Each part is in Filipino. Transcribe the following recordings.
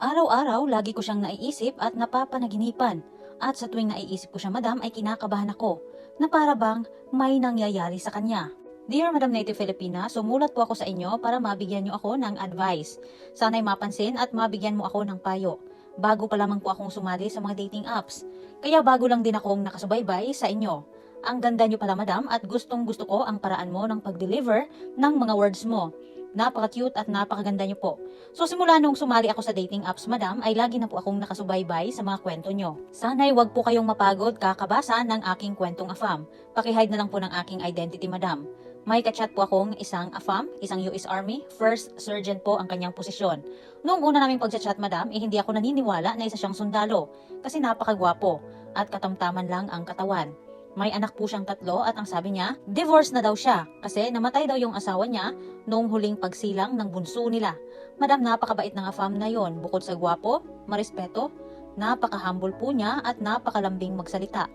Araw-araw, lagi ko siyang naiisip at napapanaginipan. At sa tuwing naiisip ko siya, madam, ay kinakabahan ako na para bang may nangyayari sa kanya. Dear Madam Native Filipina, sumulat po ako sa inyo para mabigyan niyo ako ng advice. Sana'y mapansin at mabigyan mo ako ng payo. Bago pa lamang po akong sumali sa mga dating apps. Kaya bago lang din akong nakasubaybay sa inyo. Ang ganda niyo pala madam at gustong gusto ko ang paraan mo ng pag-deliver ng mga words mo. Napaka-cute at napakaganda niyo po. So simula nung sumali ako sa dating apps, madam, ay lagi na po akong nakasubaybay sa mga kwento nyo. Sana'y wag po kayong mapagod kakabasa ng aking kwentong afam. Pakihide na lang po ng aking identity, madam. May kachat po akong isang AFAM, isang US Army, first sergeant po ang kanyang posisyon. Noong una naming pagchat madam, eh, hindi ako naniniwala na isa siyang sundalo kasi napakagwapo at katamtaman lang ang katawan. May anak po siyang tatlo at ang sabi niya, divorce na daw siya kasi namatay daw yung asawa niya noong huling pagsilang ng bunso nila. Madam, napakabait ng afam na yon. Bukod sa gwapo, marespeto, napaka-humble po niya at napakalambing magsalita.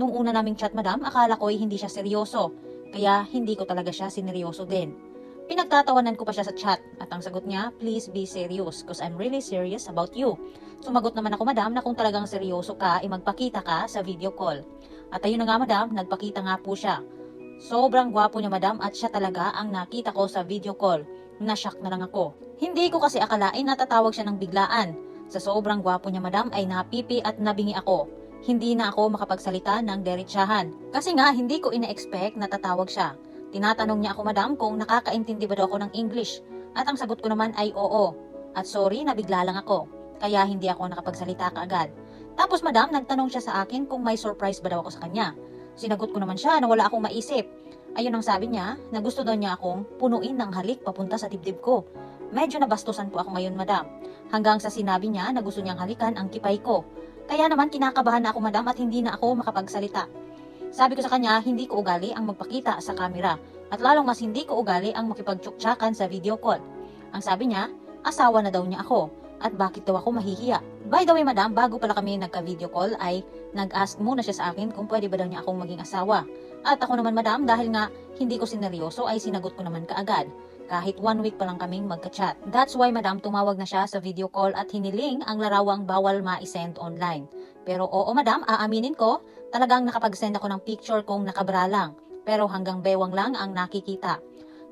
Nung una naming chat, madam, akala ko ay hindi siya seryoso. Kaya hindi ko talaga siya sineryoso din. Pinagtatawanan ko pa siya sa chat at ang sagot niya, please be serious because I'm really serious about you. Sumagot naman ako, madam, na kung talagang seryoso ka, ay magpakita ka sa video call. At ayun na nga, madam, nagpakita nga po siya. Sobrang gwapo niya, madam, at siya talaga ang nakita ko sa video call. Nashock na lang ako. Hindi ko kasi akalain na tatawag siya ng biglaan. Sa sobrang gwapo niya, madam, ay napipi at nabingi ako. Hindi na ako makapagsalita ng derechahan. Kasi nga, hindi ko ina-expect na tatawag siya. Tinatanong niya ako, madam, kung nakakaintindi ba daw ako ng English. At ang sagot ko naman ay oo. At sorry, nabigla lang ako. Kaya hindi ako nakapagsalita kaagad. Tapos, madam, nagtanong siya sa akin kung may surprise ba daw ako sa kanya. Sinagot ko naman siya na wala akong maisip. Ayun ang sabi niya, na gusto daw niya akong punuin ng halik papunta sa dibdib ko. Medyo nabastusan po ako ngayon, madam. Hanggang sa sinabi niya na gusto niyang halikan ang kipay ko. Kaya naman kinakabahan na ako, madam, at hindi na ako makapagsalita. Sabi ko sa kanya, hindi ko ugali ang magpakita sa camera at lalong mas hindi ko ugali ang makipagtsuktsakan sa video call. Ang sabi niya, asawa na daw niya ako at bakit daw ako mahihiya. By the way, madam, bago pala kami nagka-video call ay nag-ask muna siya sa akin kung pwede ba daw niya akong maging asawa. At ako naman, madam, dahil nga hindi ko sineryoso ay sinagot ko naman kaagad. Kahit one week pa lang kaming magka-chat. That's why, madam, tumawag na siya sa video call at hiniling ang larawang bawal ma-send online. Pero oo, madam, aaminin ko, talagang nakapag-send ako ng picture kong nakabra lang. Pero hanggang bewang lang ang nakikita.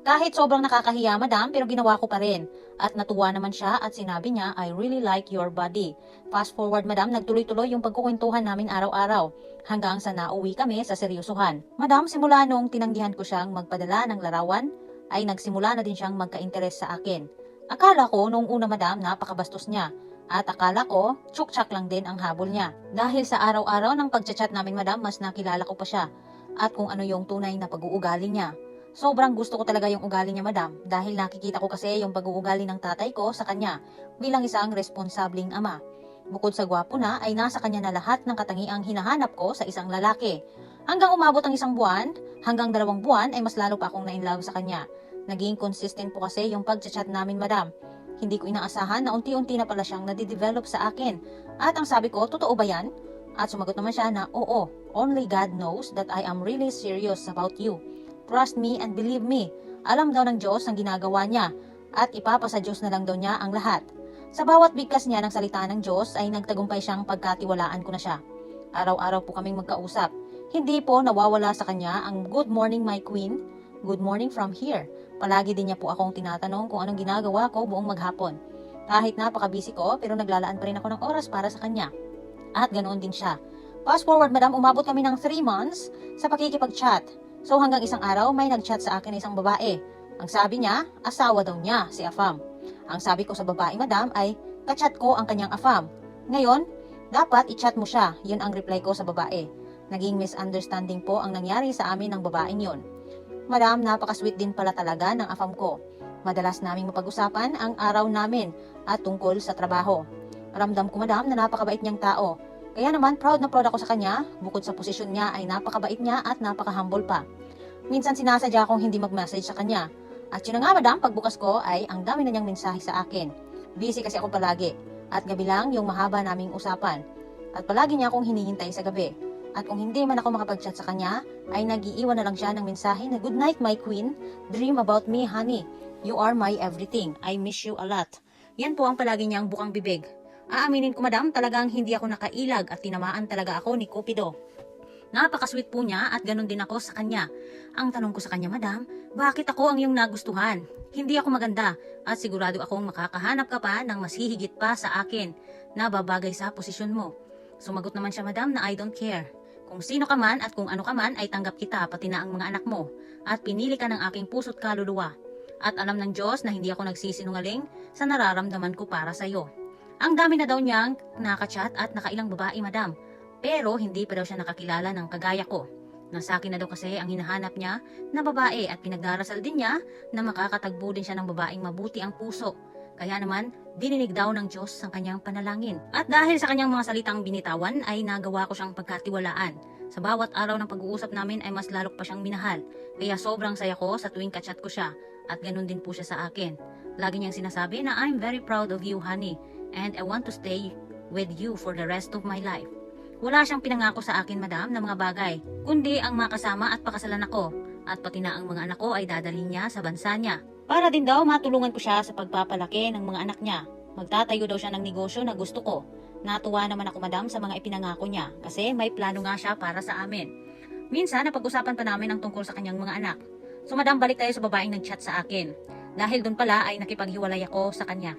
Kahit sobrang nakakahiya, madam, pero ginawa ko pa rin. At natuwa naman siya at sinabi niya, I really like your body. Fast forward, madam, nagtuloy-tuloy yung pagkukwentuhan namin araw-araw. Hanggang sa nauwi kami sa seryosohan. Madam, simula nung tinanggihan ko siyang magpadala ng larawan, ay nagsimula na din siyang magka-interes sa akin. Akala ko nung una, madam, napakabastos niya. At akala ko, tsuktsak lang din ang habol niya. Dahil sa araw-araw ng pagchat namin, madam, mas nakilala ko pa siya. At kung ano yung tunay na pag-uugali niya. Sobrang gusto ko talaga yung ugali niya, madam, dahil nakikita ko kasi yung pag-uugali ng tatay ko sa kanya bilang isang responsabling ama. Bukod sa gwapo na, ay nasa kanya na lahat ng katangiang hinahanap ko sa isang lalaki. Hanggang umabot ang isang buwan, hanggang dalawang buwan ay mas lalo pa akong na-inlove sa kanya. Naging consistent po kasi yung pag-chat namin, madam. Hindi ko inaasahan na unti-unti na pala siyang nadidevelop sa akin. At ang sabi ko, totoo ba yan? At sumagot naman siya na, oo, only God knows that I am really serious about you. Trust me and believe me. Alam daw ng Diyos ang ginagawa niya at ipapasa Diyos na lang daw niya ang lahat. Sa bawat bigkas niya ng salita ng Diyos ay nagtagumpay siyang pagkatiwalaan ko na siya. Araw-araw po kaming magkausap. Hindi po nawawala sa kanya ang good morning my queen, good morning from here. Palagi din niya po akong tinatanong kung anong ginagawa ko buong maghapon. Kahit napaka-busy ko pero naglalaan pa rin ako ng oras para sa kanya. At ganoon din siya. Fast forward madam, umabot kami ng 3 months sa pakikipag-chat. So hanggang isang araw may nag-chat sa akin na isang babae. Ang sabi niya, asawa daw niya si Afam. Ang sabi ko sa babae, madam, ay kachat ko ang kanyang Afam. Ngayon, dapat i-chat mo siya. Yun ang reply ko sa babae. Naging misunderstanding po ang nangyari sa amin ng babaeng yun. Madam, napaka-sweet din pala talaga ng Afam ko. Madalas naming mapag-usapan ang araw namin at tungkol sa trabaho. Ramdam ko madam na napakabait niyang tao. Kaya naman proud na proud ako sa kanya, bukod sa posisyon niya ay napakabait niya at napaka-humble pa. Minsan sinasadya kong hindi mag-message sa kanya. At yun na nga madam, pagbukas ko ay ang dami na niyang mensahe sa akin. Busy kasi ako palagi. At gabi lang yung mahaba naming usapan. At palagi niya akong hinihintay sa gabi. At kung hindi man ako makapag-chat sa kanya, ay nagiiwan na lang siya ng mensahe na Good night my queen, dream about me honey. You are my everything. I miss you a lot. Yan po ang palagi niyang bukang bibig. Aaminin ko madam, talagang hindi ako nakailag at tinamaan talaga ako ni Cupido. Napaka-sweet po niya at ganun din ako sa kanya. Ang tanong ko sa kanya, madam, bakit ako ang iyong nagustuhan? Hindi ako maganda at sigurado akong makakahanap ka pa ng mas hihigit pa sa akin na babagay sa posisyon mo. Sumagot naman siya, madam, na I don't care. Kung sino ka man at kung ano ka man ay tanggap kita pati na ang mga anak mo at pinili ka ng aking puso't kaluluwa. At alam ng Diyos na hindi ako nagsisinungaling sa nararamdaman ko para sa iyo. Ang dami na daw niyang nakachat at nakailang babae, madam. Pero hindi pa daw siya nakakilala ng kagaya ko. Nasa akin na daw kasi ang hinahanap niya na babae at pinagdarasal din niya na makakatagbo din siya ng babaeng mabuti ang puso. Kaya naman, dininig daw ng Diyos ang kanyang panalangin. At dahil sa kanyang mga salitang binitawan ay nagawa ko siyang pagkatiwalaan. Sa bawat araw ng pag-uusap namin ay mas lalok pa siyang minahal. Kaya sobrang saya ko sa tuwing kachat ko siya at ganun din po siya sa akin. Lagi niyang sinasabi na I'm very proud of you, honey, and I want to stay with you for the rest of my life. Wala siyang pinangako sa akin, madam, na mga bagay, kundi ang makasama at pakasalan ako, at pati na ang mga anak ko ay dadalhin niya sa bansa niya. Para din daw matulungan ko siya sa pagpapalaki ng mga anak niya. Magtatayo daw siya ng negosyo na gusto ko. Natuwa naman ako, madam, sa mga ipinangako niya, kasi may plano nga siya para sa amin. Minsan, napag-usapan pa namin ang tungkol sa kanyang mga anak. So, madam, balik tayo sa babaeng nag-chat sa akin. Dahil doon pala ay nakipaghiwalay ako sa kanya.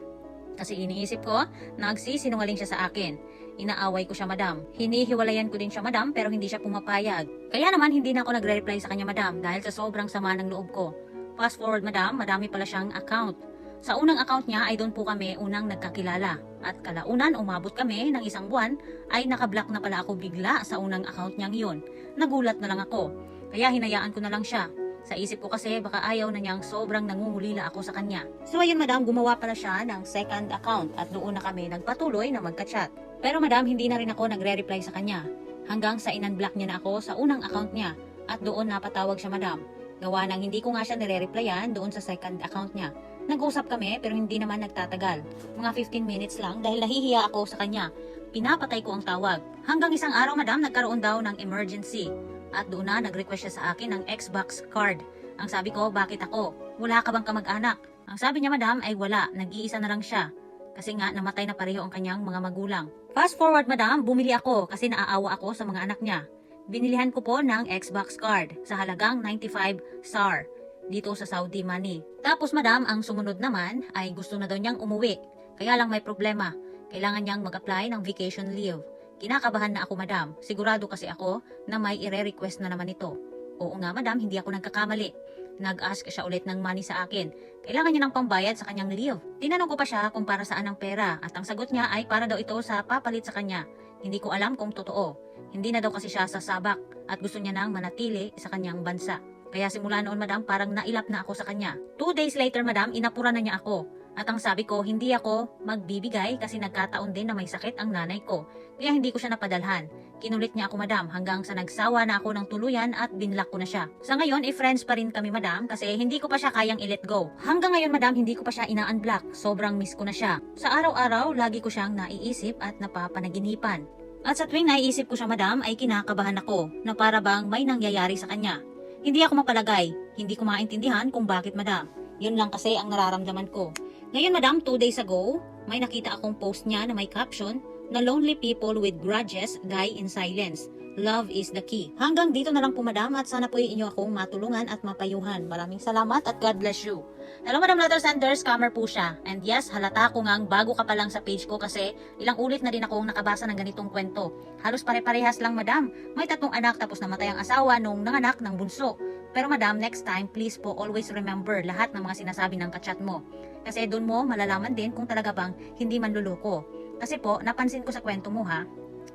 Kasi iniisip ko, nagsisinungaling siya sa akin. Inaaway ko siya, madam. Hinihiwalayan ko din siya, madam, pero hindi siya pumapayag. Kaya naman, hindi na ako nagre-reply sa kanya, madam, dahil sa sobrang sama ng loob ko. Fast forward, madam, madami pala siyang account. Sa unang account niya ay doon po kami unang nagkakilala. At kalaunan, umabot kami ng isang buwan, ay nakablock na pala ako bigla sa unang account niyang yun. Nagulat na lang ako. Kaya hinayaan ko na lang siya. Sa isip ko kasi baka ayaw na niyang sobrang nangungulila ako sa kanya. So ayun madam, gumawa pala siya ng second account at doon na kami nagpatuloy na magka-chat. Pero madam, hindi na rin ako nagre-reply sa kanya. Hanggang sa inunblock niya na ako sa unang account niya at doon napatawag siya madam. Gawa nang hindi ko nga siya nire-replyan doon sa second account niya. Nag-usap kami pero hindi naman nagtatagal. Mga 15 minutes lang dahil nahihiya ako sa kanya. Pinapatay ko ang tawag. Hanggang isang araw madam nagkaroon daw ng emergency. At doon na nag-request siya sa akin ng Xbox card. Ang sabi ko, bakit ako? Wala ka bang kamag-anak? Ang sabi niya madam ay wala, nag-iisa na lang siya. Kasi nga namatay na pareho ang kanyang mga magulang. Fast forward madam, bumili ako kasi naaawa ako sa mga anak niya. Binilihan ko po ng Xbox card sa halagang 95 SAR dito sa Saudi money. Tapos madam, ang sumunod naman ay gusto na daw niyang umuwi. Kaya lang may problema. Kailangan niyang mag-apply ng vacation leave. Kinakabahan na ako madam. Sigurado kasi ako na may ire-request na naman ito. Oo nga madam, hindi ako nagkakamali. Nag-ask siya ulit ng money sa akin. Kailangan niya ng pambayad sa kanyang leave. Tinanong ko pa siya kung para saan ang pera at ang sagot niya ay para daw ito sa papalit sa kanya. Hindi ko alam kung totoo. Hindi na daw kasi siya sasabak at gusto niya nang manatili sa kanyang bansa. Kaya simula noon madam parang nailap na ako sa kanya. Two days later madam, inapura na niya ako. At ang sabi ko, hindi ako magbibigay kasi nagkataon din na may sakit ang nanay ko. Kaya hindi ko siya napadalhan. Kinulit niya ako madam hanggang sa nagsawa na ako ng tuluyan at binlock ko na siya. Sa ngayon, eh friends pa rin kami madam kasi hindi ko pa siya kayang i-let go. Hanggang ngayon madam, hindi ko pa siya ina-unblock. Sobrang miss ko na siya. Sa araw-araw, lagi ko siyang naiisip at napapanaginipan. At sa tuwing naiisip ko siya madam ay kinakabahan ako na para bang may nangyayari sa kanya. Hindi ako mapalagay, hindi ko maintindihan kung bakit madam. Yun lang kasi ang nararamdaman ko. Ngayon madam, two days ago, may nakita akong post niya na may caption na lonely people with grudges die in silence. Love is the key. Hanggang dito na lang po madam at sana po inyo akong matulungan at mapayuhan. Maraming salamat at God bless you. Hello Madam Letter Sender, scammer po siya. And yes, halata ko ngang bago ka pa lang sa page ko kasi ilang ulit na din akong nakabasa ng ganitong kwento. Halos pare-parehas lang madam. May tatlong anak tapos namatay ang asawa nung nanganak ng bunso. Pero madam, next time, please po always remember lahat ng mga sinasabi ng kachat mo. Kasi doon mo malalaman din kung talaga bang hindi manluloko. Kasi po, napansin ko sa kwento mo ha,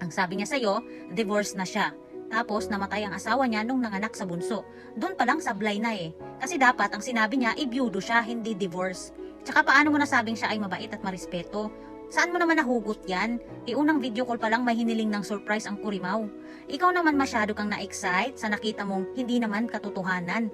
ang sabi niya sa'yo, divorce na siya. Tapos namatay ang asawa niya nung nanganak sa bunso. Doon pa lang sablay na eh. Kasi dapat ang sinabi niya, ibiyudo siya, hindi divorce. Tsaka paano mo nasabing siya ay mabait at marespeto? Saan mo naman nahugot yan? E unang video call pa lang may hiniling ng surprise ang kurimaw. Ikaw naman masyado kang na-excite sa nakita mong hindi naman katotohanan.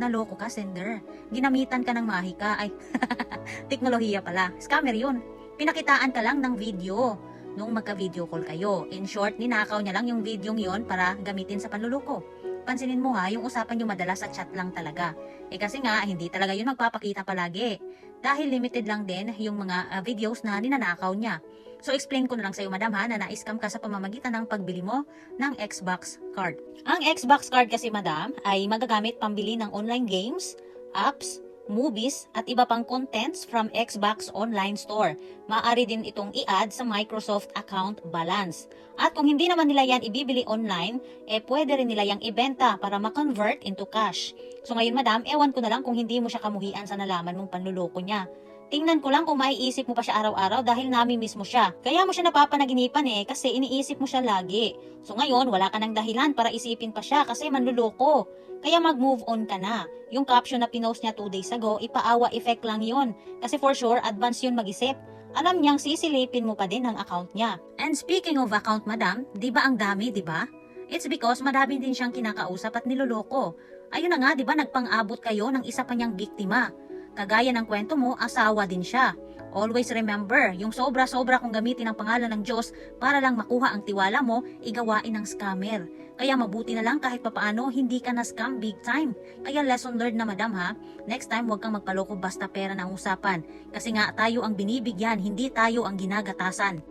Naloko ka, sender. Ginamitan ka ng mahika. Ay, teknolohiya pala. Scammer yun. Pinakitaan ka lang ng video nung magka-video call kayo. In short, ninakaw niya lang yung video yon para gamitin sa panluloko. Pansinin mo ha, yung usapan nyo madalas sa chat lang talaga. Eh kasi nga, hindi talaga yun magpapakita palagi. dahil limited lang din yung mga ah, videos na ninanakaw niya. So explain ko na lang sa iyo madam ha na na-scam ka sa pamamagitan ng pagbili mo ng Xbox card. Ang Xbox card kasi madam ay magagamit pambili ng online games, apps, movies at iba pang contents from Xbox Online Store. Maaari din itong i-add sa Microsoft account balance. At kung hindi naman nila yan ibibili online, eh pwede rin nila yang ibenta para ma-convert into cash. So ngayon madam, ewan ko na lang kung hindi mo siya kamuhian sa nalaman mong panluloko niya. Tingnan ko lang kung maiisip mo pa siya araw-araw dahil nami-miss mo siya. Kaya mo siya napapanaginipan eh kasi iniisip mo siya lagi. So ngayon, wala ka ng dahilan para isipin pa siya kasi manluloko. Kaya mag-move on ka na. Yung caption na pinost niya 2 days ago, ipaawa effect lang yon. Kasi for sure, advance yun mag-isip. Alam niyang sisilipin mo pa din ang account niya. And speaking of account, madam, di ba ang dami, di ba? It's because madami din siyang kinakausap at niloloko. Ayun na nga, di ba nagpang-abot kayo ng isa pa niyang biktima. Kagaya ng kwento mo, asawa din siya. Always remember, yung sobra-sobra kung gamitin ang pangalan ng Diyos para lang makuha ang tiwala mo, igawain ng scammer. Kaya mabuti na lang kahit papaano, hindi ka na scam big time. Kaya lesson learned na madam ha, next time huwag kang magpaloko basta pera ng usapan. Kasi nga tayo ang binibigyan, hindi tayo ang ginagatasan.